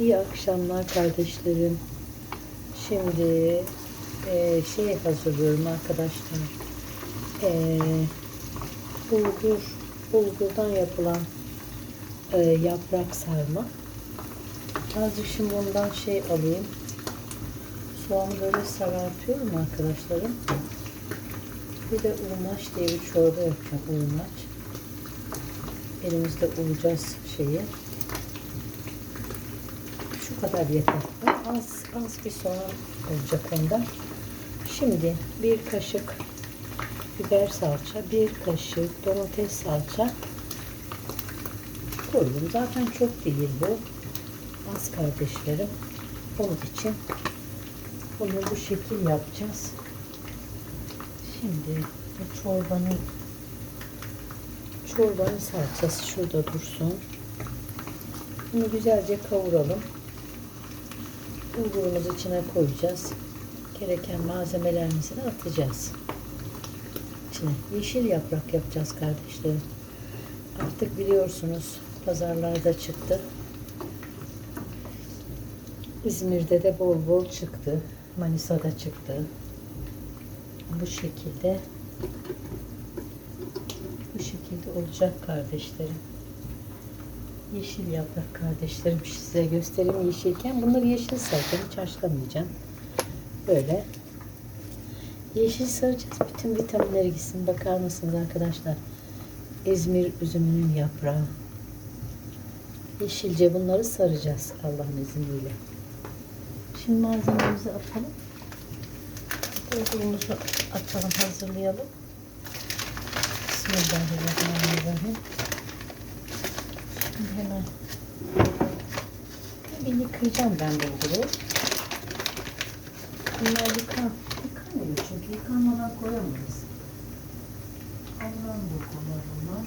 İyi akşamlar kardeşlerim. Şimdi e, şey hazırlıyorum arkadaşlar. E, bulgur, bulgurdan yapılan e, yaprak sarma. Azıcık şimdi ondan şey alayım. Soğanı böyle sarartıyorum arkadaşlarım. Bir de ulmaç diye bir çorba yapacağım. Ulmaç. Elimizde ulacağız şeyi. Kadar yeter. Az az bir soğan olacak ondan. Şimdi bir kaşık biber salça, bir kaşık domates salça koydum. Zaten çok değil bu. Az kardeşlerim. Onun için bunu bu şekil yapacağız. Şimdi bu çorbanın çorbanın salçası şurada dursun. Bunu güzelce kavuralım. Bulgurumuzu içine koyacağız. Gereken malzemelerimizi de atacağız. İçine yeşil yaprak yapacağız kardeşlerim. Artık biliyorsunuz pazarlarda çıktı. İzmir'de de bol bol çıktı. Manisa'da çıktı. Bu şekilde bu şekilde olacak kardeşlerim. Yeşil yaprak kardeşlerim size göstereyim yeşilken. Bunları yeşil saracağım. Hiç haşlamayacağım. Böyle. Yeşil saracağız. Bütün vitaminleri gitsin. Bakar mısınız arkadaşlar? İzmir üzümünün yaprağı. Yeşilce bunları saracağız Allah'ın izniyle. Şimdi malzememizi atalım. Bulgurumuzu atalım, hazırlayalım. Bismillahirrahmanirrahim. Şimdi hemen bir yıkayacağım ben bulguru. Bunlar yıkan, yıkanmıyor çünkü yıkanmadan koyamayız. Alınan bulgurlar bunlar.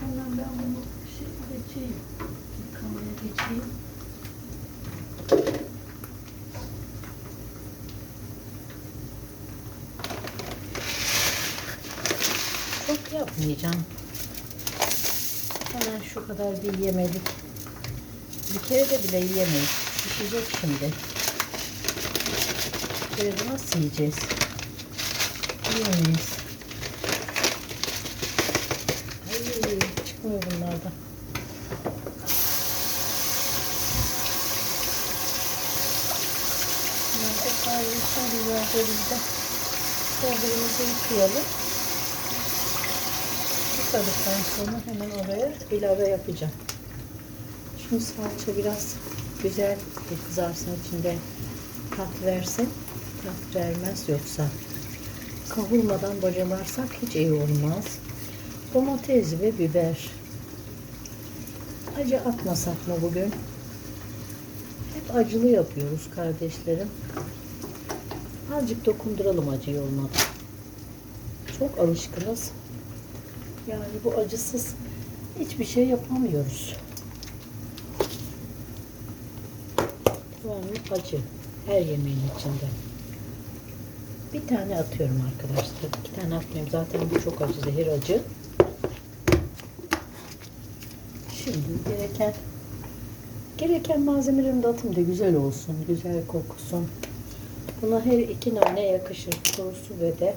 Hemen ben bunu şey geçeyim. Yıkamaya geçeyim. Çok yapmayacağım. Şu kadar bir yemedik. Bir kere de bile yiyemeyiz. Pişecek şimdi. Bir de nasıl yiyeceğiz? Yiyemeyiz. Ay, çıkmıyor bunlardan. Bunlar da güzelce biz de yıkayalım. Yıkadıktan sonra hemen oraya ilave yapacağım. Şimdi salça biraz güzel kızarsın içinde tat versin. Tat vermez yoksa kavurmadan bocalarsak hiç iyi olmaz. Domates ve biber. Acı atmasak mı bugün? Hep acılı yapıyoruz kardeşlerim. Azıcık dokunduralım acıyı olmadı. Çok alışkınız. Yani bu acısız hiçbir şey yapamıyoruz. Devamlı acı. Her yemeğin içinde. Bir tane atıyorum arkadaşlar. İki tane atmıyorum. Zaten bu çok acı. Zehir acı. Şimdi gereken gereken malzemelerin de atayım da güzel olsun. Güzel kokusun. Buna her iki nane yakışır. Kurusu ve de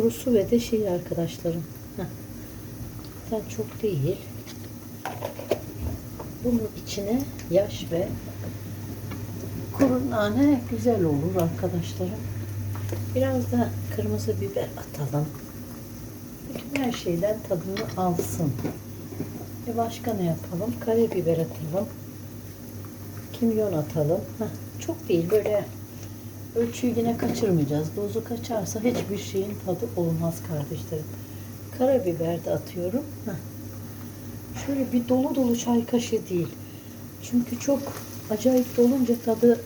kurusu ve de şey arkadaşlarım. Zaten çok değil. Bunun içine yaş ve kuru nane güzel olur arkadaşlarım. Biraz da kırmızı biber atalım. Bütün her şeyden tadını alsın. E başka ne yapalım? Karabiber atalım. Kimyon atalım. Heh, çok değil böyle ölçüyü yine kaçırmayacağız. Dozu kaçarsa hiçbir şeyin tadı olmaz kardeşlerim. Karabiber de atıyorum. Heh. Şöyle bir dolu dolu çay kaşığı değil. Çünkü çok acayip dolunca tadı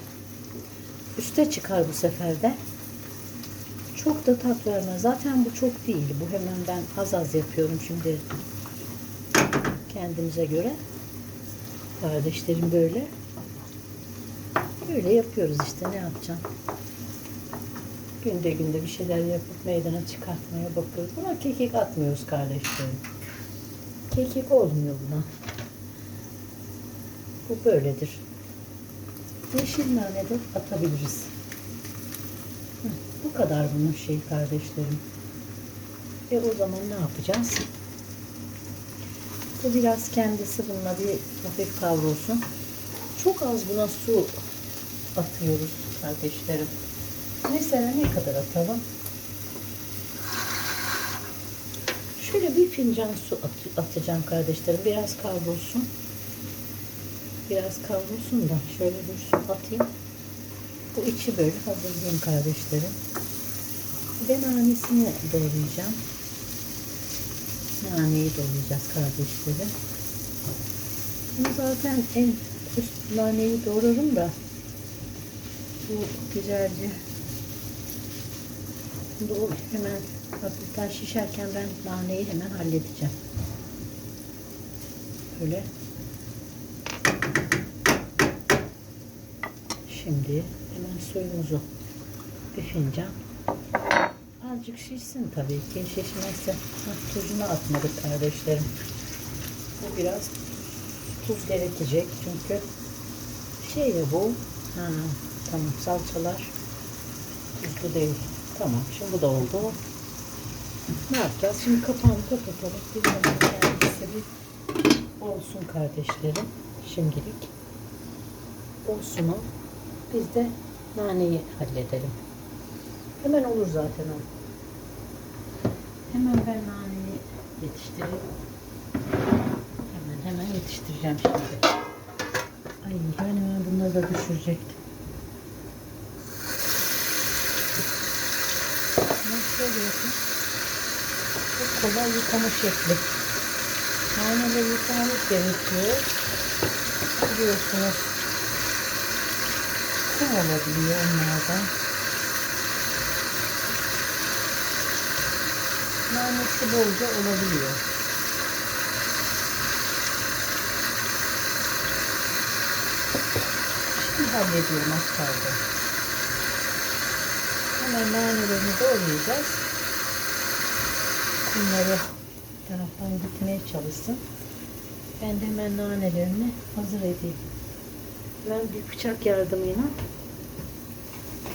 üste çıkar bu sefer de. Çok da tat vermez. Zaten bu çok değil. Bu hemen ben az az yapıyorum şimdi kendimize göre. Kardeşlerim böyle. Böyle yapıyoruz işte ne yapacağım. Günde günde bir şeyler yapıp meydana çıkartmaya bakıyoruz. Buna kekik atmıyoruz kardeşlerim. Kekik olmuyor buna. Bu böyledir. Yeşil nane de atabiliriz. Bu kadar bunun şey kardeşlerim. E o zaman ne yapacağız? Bu biraz kendisi bununla bir hafif kavrulsun. Çok az buna su atıyoruz kardeşlerim. Mesela ne kadar atalım? Şöyle bir fincan su at- atacağım kardeşlerim. Biraz kavrulsun. Biraz kavrulsun da şöyle bir su atayım. Bu içi böyle hazırlayayım kardeşlerim. Ben nanesini doğrayacağım. Naneyi doğrayacağız kardeşlerim. Bunu zaten en üst naneyi doğrarım da bu güzelce bu hemen hafiften şişerken ben naneyi hemen halledeceğim. Böyle. Şimdi hemen suyumuzu bir fincan. Azıcık şişsin tabii ki. Şişmezse Hah, tuzunu atmadık kardeşlerim. Bu biraz tuz gerekecek çünkü şey ya bu. Ha, tamam salçalar tuzlu değil. Tamam şimdi bu da oldu. Ne yapacağız? Şimdi kapağını kapatalım. Kendisi bir olsun kardeşlerim. Şimdilik. Olsun o. Biz de naneyi halledelim. Hemen olur zaten o. Hemen ben naneyi yetiştireyim. Hemen hemen yetiştireceğim şimdi. Ay ben hemen bunları da düşürecektim. Oluyorsun? Çok kolay yıkama şekli. Naneleri yıkamak gerekiyor. Biliyorsunuz. Kum olabiliyor onlardan. Nanesi bolca olabiliyor. Şimdi hallediyorum az kaldı. Hemen nanelerini doğrayacağız. Bunları taraftan gitmeye çalışsın. Ben de hemen nanelerini hazır edeyim. Ben bir bıçak yardımıyla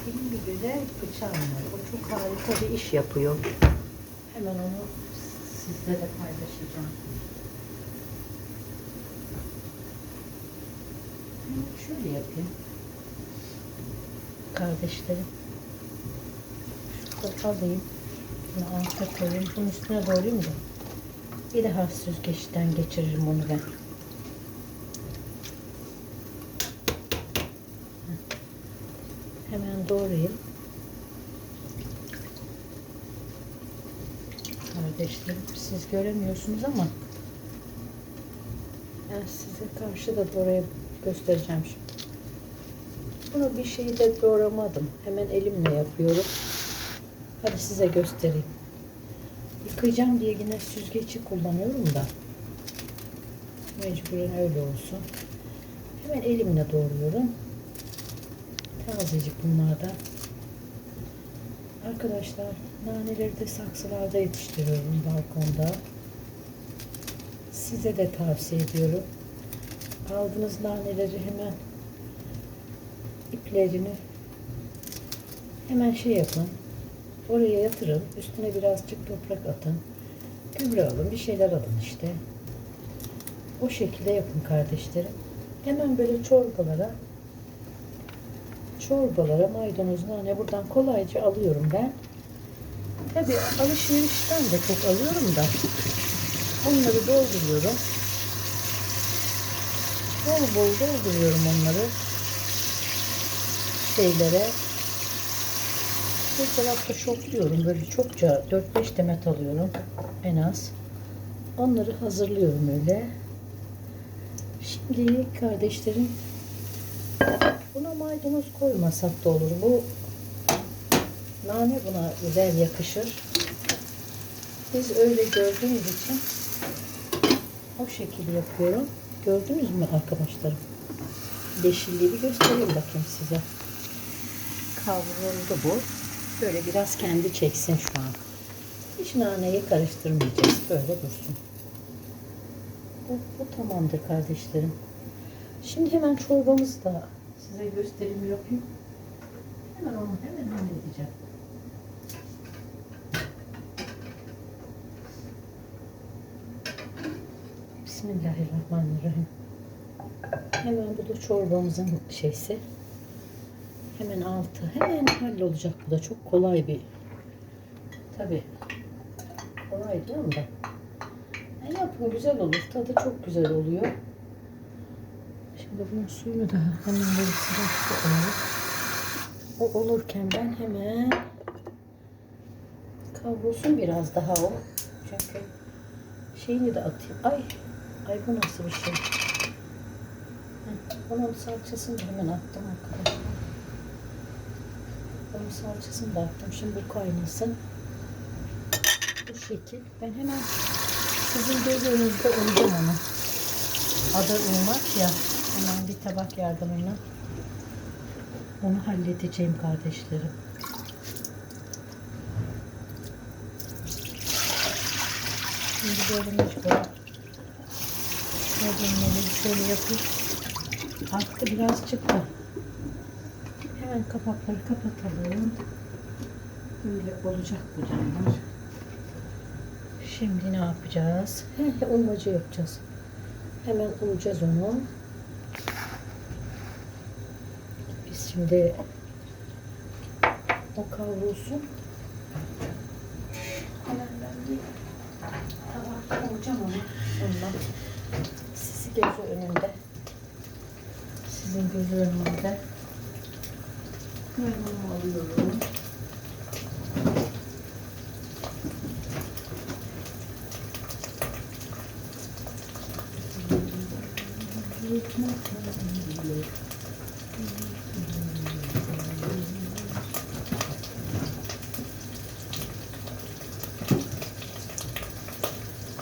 benim bir güzel bıçağım var. O çok harika bir iş yapıyor. Hemen onu sizlere paylaşacağım. Şöyle yapayım. Kardeşlerim. Şunu alayım. Bunu alta koyayım. Bunun üstüne doğrayayım da. Bir daha süzgeçten geçiririm onu ben. Hemen doğrayayım. Kardeşlerim siz göremiyorsunuz ama ben size karşı da doğrayıp göstereceğim şimdi. Bunu bir şeyde doğramadım. Hemen elimle yapıyorum. Hadi size göstereyim. Yıkayacağım diye yine süzgeci kullanıyorum da. Mecburen öyle olsun. Hemen elimle doğruyorum. Tazecik bunlardan. Arkadaşlar naneleri de saksılarda yetiştiriyorum balkonda. Size de tavsiye ediyorum. Aldığınız naneleri hemen iplerini hemen şey yapın. Oraya yatırın. Üstüne birazcık toprak atın. Gübre alın. Bir şeyler alın işte. O şekilde yapın kardeşlerim. Hemen böyle çorbalara çorbalara maydanoz, nane buradan kolayca alıyorum ben. Tabi alışverişten de çok alıyorum da onları dolduruyorum. Bol bol dolduruyorum onları şeylere. Bir tarafta şokluyorum. Böyle çokça 4-5 demet alıyorum en az. Onları hazırlıyorum öyle. Şimdi kardeşlerim buna maydanoz koymasak da olur. Bu nane buna güzel yakışır. Biz öyle gördüğümüz için o şekilde yapıyorum. Gördünüz mü arkadaşlarım? Yeşilliği bir göstereyim bakayım size. Kavruldu bu. Böyle biraz kendi çeksin şu an. Hiç naneyi karıştırmayacağız. Böyle dursun. Bu, bu tamamdır kardeşlerim. Şimdi hemen çorbamızı da size gösterim yapayım. Hemen onu hemen halledeceğim. Bismillahirrahmanirrahim. Hemen bu da çorbamızın şeysi. Hemen altı. Hemen hallolacak bu da. Çok kolay bir. Tabi. Kolay diyorum da. Yani yapın güzel olur. Tadı çok güzel oluyor. Şimdi bunun suyunu da hemen böyle alalım. O olurken ben hemen kavrulsun biraz daha o. Çünkü şeyini de atayım. Ay, ay bu nasıl bir şey? Onun salçasını hemen attım arkadaşlar. Onun salçasını da. Şimdi kaynasın. Bu şekil. Ben hemen sizin göz önünüzde olacağım onu. Adı ırmak ya. Hemen bir tabak yardımıyla onu halledeceğim kardeşlerim. Şimdi böyle mecburen Nedimleri şöyle yapayım. Arttı biraz çıktı. Hemen kapakları kapatalım. Böyle olacak bu canlar. Şimdi ne yapacağız? He, Ulmacı yapacağız. Hemen umacağız onu. Biz şimdi o kavrulsun. Hemen ben bir tabak koyacağım onu. Onunla. Sizi gözü önünde. Sizin gözü önünde. Onu alıyorum.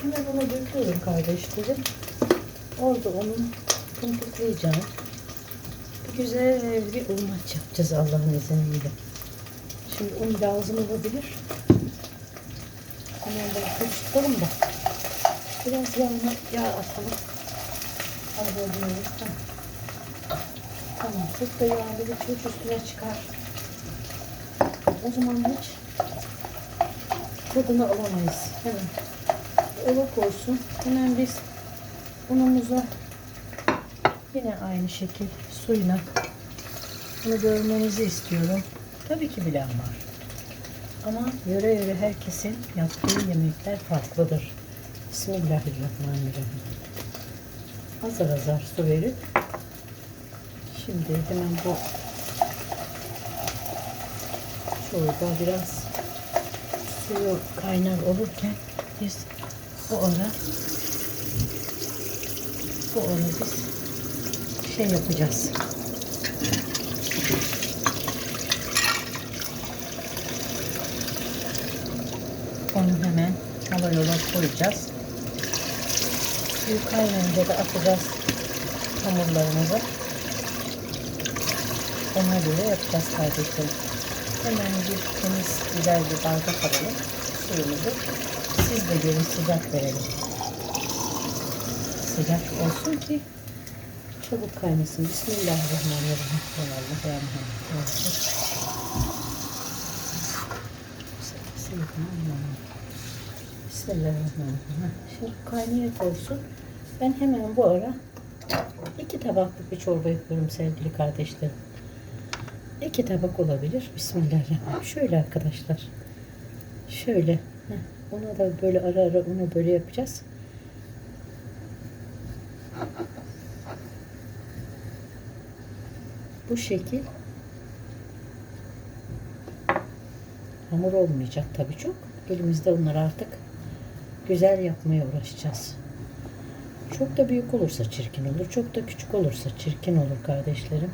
Hemen ona döküyorum kardeşlerim. Orada onu pımpıklayacağım. Güzel bir ulmaç yapacağız Allah'ın izniyle. Şimdi un lazım olabilir. Hemen böyle karıştıralım da. Biraz yağına yağ atalım. Az oluyoruz. Tamam. Tamam. Çok da yağlı bir çocuk üstüne çıkar. O zaman hiç tadını alamayız. Hemen ılık olsun. Hemen biz unumuza yine aynı şekil suyuna bunu görmenizi istiyorum. Tabii ki bilen var. Ama yöre yöre herkesin yaptığı yemekler farklıdır. Bismillahirrahmanirrahim. Azar azar su verip şimdi hemen bu çorba biraz suyu kaynar olurken biz bu ara bu ara biz şey yapacağız. Onu hemen hava koyacağız. Suyu kaynayınca da atacağız hamurlarımızı. Ona göre yapacağız kardeşlerim. Hemen bir temiz güzel bir bardak alalım suyumuzu. Siz de görün sıcak verelim. Sıcak olsun ki çabuk kaynasın. Bismillahirrahmanirrahim. Bismillahirrahmanirrahim. Heh, Şimdi kaynayıp olsun. Ben hemen bu ara iki tabaklık bir çorba yapıyorum sevgili kardeşlerim. İki tabak olabilir. Bismillahirrahmanirrahim. Şöyle arkadaşlar. Şöyle. Heh, Ona da böyle ara ara onu böyle yapacağız. Bu şekil hamur olmayacak tabii çok. Elimizde onları artık güzel yapmaya uğraşacağız. Çok da büyük olursa çirkin olur. Çok da küçük olursa çirkin olur kardeşlerim.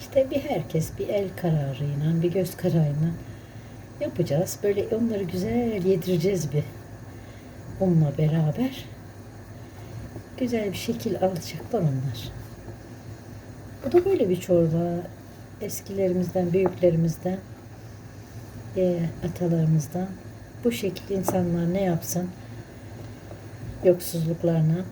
İşte bir herkes bir el kararıyla, bir göz kararıyla yapacağız. Böyle onları güzel yedireceğiz bir onunla beraber. Güzel bir şekil alacaklar onlar. Bu da böyle bir çorba. Eskilerimizden, büyüklerimizden, e, atalarımızdan. Bu şekil insanlar ne yapsın? Yoksuzluklarına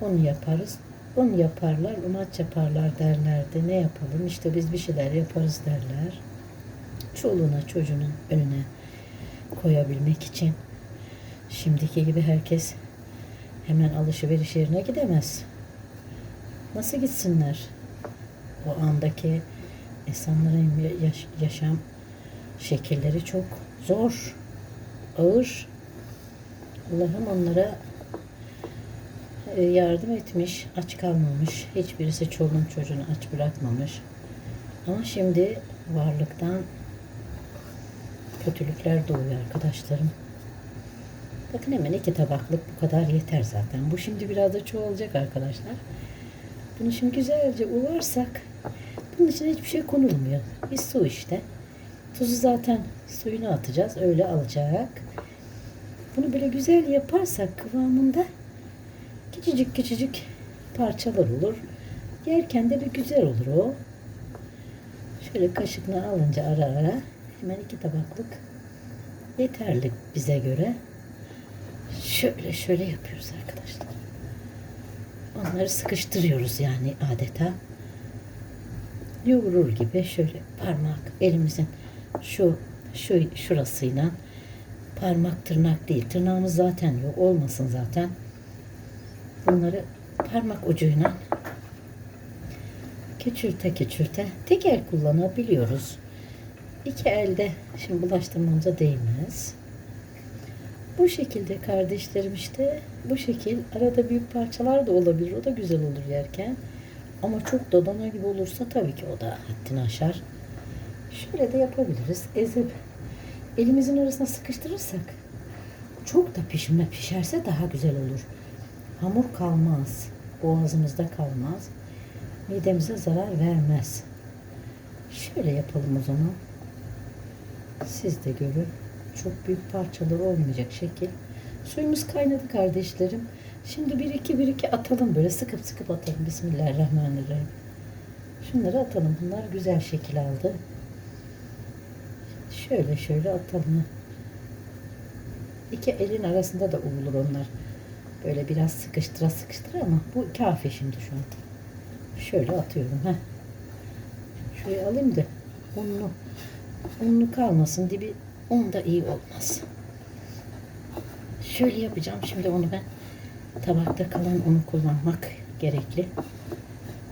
onu yaparız. un yaparlar, umaç yaparlar derlerdi. Ne yapalım? İşte biz bir şeyler yaparız derler. Çoluğuna çocuğunun önüne koyabilmek için. Şimdiki gibi herkes hemen alışveriş yerine gidemez. Nasıl gitsinler? O andaki insanların yaş- yaşam şekilleri çok zor, ağır. Allah'ım onlara e, yardım etmiş, aç kalmamış. Hiçbirisi çoluğun çocuğunu aç bırakmamış. Ama şimdi varlıktan kötülükler doğuyor arkadaşlarım. Bakın hemen iki tabaklık bu kadar yeter zaten. Bu şimdi biraz da çoğalacak arkadaşlar. Bunu şimdi güzelce uvarsak bunun içine hiçbir şey konulmuyor. Bir su işte. Tuzu zaten suyunu atacağız. Öyle alacak. Bunu böyle güzel yaparsak kıvamında küçücük küçücük parçalar olur. Yerken de bir güzel olur o. Şöyle kaşıkla alınca ara ara hemen iki tabaklık yeterli bize göre. Şöyle şöyle yapıyoruz arkadaşlar. Onları sıkıştırıyoruz yani adeta. Yoğurur gibi şöyle parmak elimizin şu şu şurasıyla parmak tırnak değil. Tırnağımız zaten yok. Olmasın zaten. Bunları parmak ucuyla küçülte küçülte tek el kullanabiliyoruz. İki elde şimdi bulaştırmamıza değmez. Bu şekilde kardeşlerim işte bu şekil arada büyük parçalar da olabilir. O da güzel olur yerken. Ama çok da dana gibi olursa tabii ki o da haddini aşar. Şöyle de yapabiliriz. Ezip elimizin arasına sıkıştırırsak çok da pişme pişerse daha güzel olur. Hamur kalmaz. Boğazımızda kalmaz. Midemize zarar vermez. Şöyle yapalım o zaman. Siz de görün. Çok büyük parçalar olmayacak şekil. Suyumuz kaynadı kardeşlerim. Şimdi bir iki bir iki atalım böyle sıkıp sıkıp atalım. Bismillahirrahmanirrahim. Şunları atalım. Bunlar güzel şekil aldı. Şöyle şöyle atalım. İki elin arasında da olur onlar. Böyle biraz sıkıştıra sıkıştıra ama bu kafi şimdi şu an. Şöyle atıyorum. Heh. Şuraya alayım da unlu, unlu kalmasın dibi un da iyi olmaz. Şöyle yapacağım. Şimdi onu ben tabakta kalan unu kullanmak gerekli.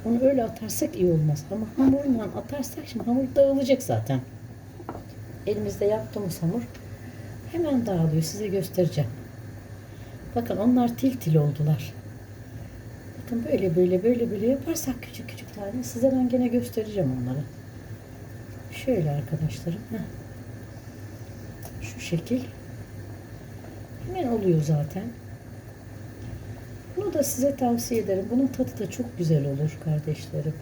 Onu öyle atarsak iyi olmaz. Ama hamurla atarsak şimdi hamur dağılacak zaten. Elimizde yaptığımız hamur hemen dağılıyor. Size göstereceğim. Bakın onlar til til oldular. Bakın böyle böyle böyle böyle yaparsak küçük küçük tane size ben gene göstereceğim onları. Şöyle arkadaşlarım. Heh. Şekil. Hemen oluyor zaten. Bunu da size tavsiye ederim. Bunun tadı da çok güzel olur kardeşlerim.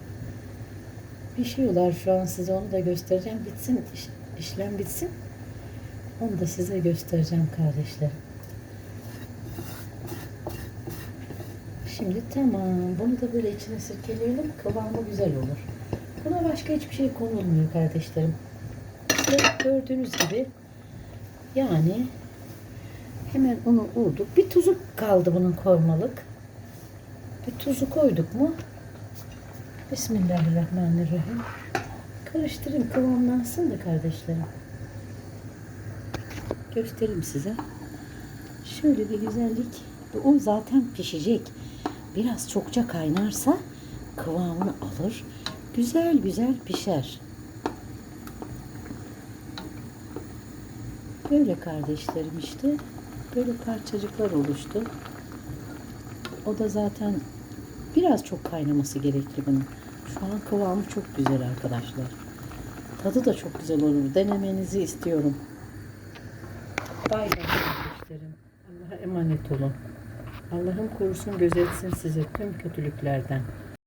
Pişiyorlar şu an size onu da göstereceğim. Bitsin iş- işlem bitsin. Onu da size göstereceğim kardeşlerim. Şimdi tamam. Bunu da böyle içine sirkeleyelim. Kıvamı güzel olur. Buna başka hiçbir şey konulmuyor kardeşlerim. Gördüğünüz gibi yani hemen onu uğduk. Bir tuzu kaldı bunun koymalık. Bir tuzu koyduk mu? Bismillahirrahmanirrahim. Karıştırayım kıvamlansın da kardeşlerim. Göstereyim size. Şöyle bir güzellik. O zaten pişecek. Biraz çokça kaynarsa kıvamını alır. Güzel güzel pişer. Böyle kardeşlerim işte. Böyle parçacıklar oluştu. O da zaten biraz çok kaynaması gerekli bunun. Şu an kıvamı çok güzel arkadaşlar. Tadı da çok güzel olur. Denemenizi istiyorum. Bay kardeşlerim. Allah'a emanet olun. Allah'ım korusun gözetsin sizi tüm kötülüklerden.